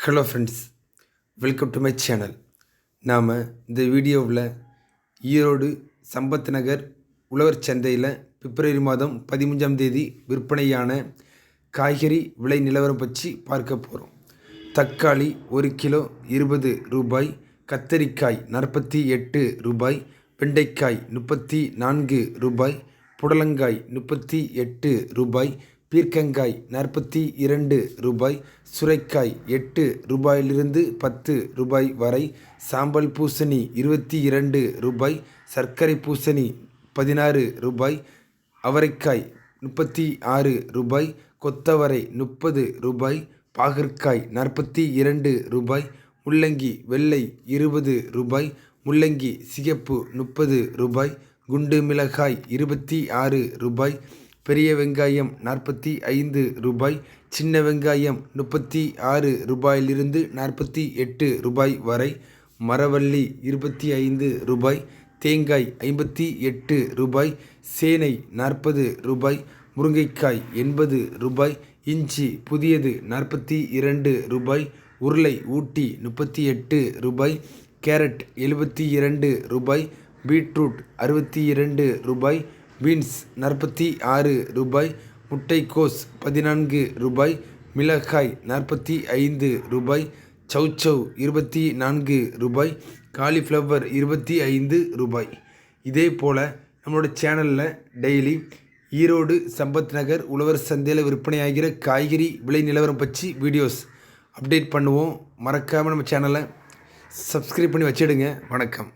Hello friends welcome to my channel நாம் இந்த வீடியோவில் ஈரோடு சம்பத் நகர் உழவர் சந்தையில் பிப்ரவரி மாதம் பதிமூஞ்சாம் தேதி விற்பனையான காய்கறி விலை நிலவரம் பற்றி பார்க்க போகிறோம் தக்காளி ஒரு கிலோ இருபது ரூபாய் கத்தரிக்காய் நாற்பத்தி எட்டு ரூபாய் வெண்டைக்காய் முப்பத்தி நான்கு ரூபாய் புடலங்காய் முப்பத்தி எட்டு ரூபாய் பீர்க்கங்காய் நாற்பத்தி இரண்டு ரூபாய் சுரைக்காய் எட்டு ரூபாயிலிருந்து பத்து ரூபாய் வரை சாம்பல் பூசணி இருபத்தி இரண்டு ரூபாய் சர்க்கரை பூசணி பதினாறு ரூபாய் அவரைக்காய் முப்பத்தி ஆறு ரூபாய் கொத்தவரை முப்பது ரூபாய் பாகற்காய் நாற்பத்தி இரண்டு ரூபாய் முள்ளங்கி வெள்ளை இருபது ரூபாய் முள்ளங்கி சிகப்பு முப்பது ரூபாய் குண்டு மிளகாய் இருபத்தி ஆறு ரூபாய் பெரிய வெங்காயம் நாற்பத்தி ஐந்து ரூபாய் சின்ன வெங்காயம் முப்பத்தி ஆறு ரூபாயிலிருந்து நாற்பத்தி எட்டு ரூபாய் வரை மரவள்ளி இருபத்தி ஐந்து ரூபாய் தேங்காய் ஐம்பத்தி எட்டு ரூபாய் சேனை நாற்பது ரூபாய் முருங்கைக்காய் எண்பது ரூபாய் இஞ்சி புதியது நாற்பத்தி இரண்டு ரூபாய் உருளை ஊட்டி முப்பத்தி எட்டு ரூபாய் கேரட் எழுபத்தி இரண்டு ரூபாய் பீட்ரூட் அறுபத்தி இரண்டு ரூபாய் பீன்ஸ் நாற்பத்தி ஆறு ரூபாய் முட்டைக்கோஸ் பதினான்கு ரூபாய் மிளகாய் நாற்பத்தி ஐந்து ரூபாய் சௌச்சவ் இருபத்தி நான்கு ரூபாய் காலிஃப்ளவர் இருபத்தி ஐந்து ரூபாய். இதே போல் நம்மளோட சேனலில் டெய்லி ஈரோடு சம்பத் நகர் உழவர் சந்தையில் விற்பனையாகிற காய்கறி விலை நிலவரம் பற்றி வீடியோஸ் அப்டேட் பண்ணுவோம். மறக்காமல் நம்ம சேனலை சப்ஸ்கிரைப் பண்ணி வச்சிடுங்க. வணக்கம்.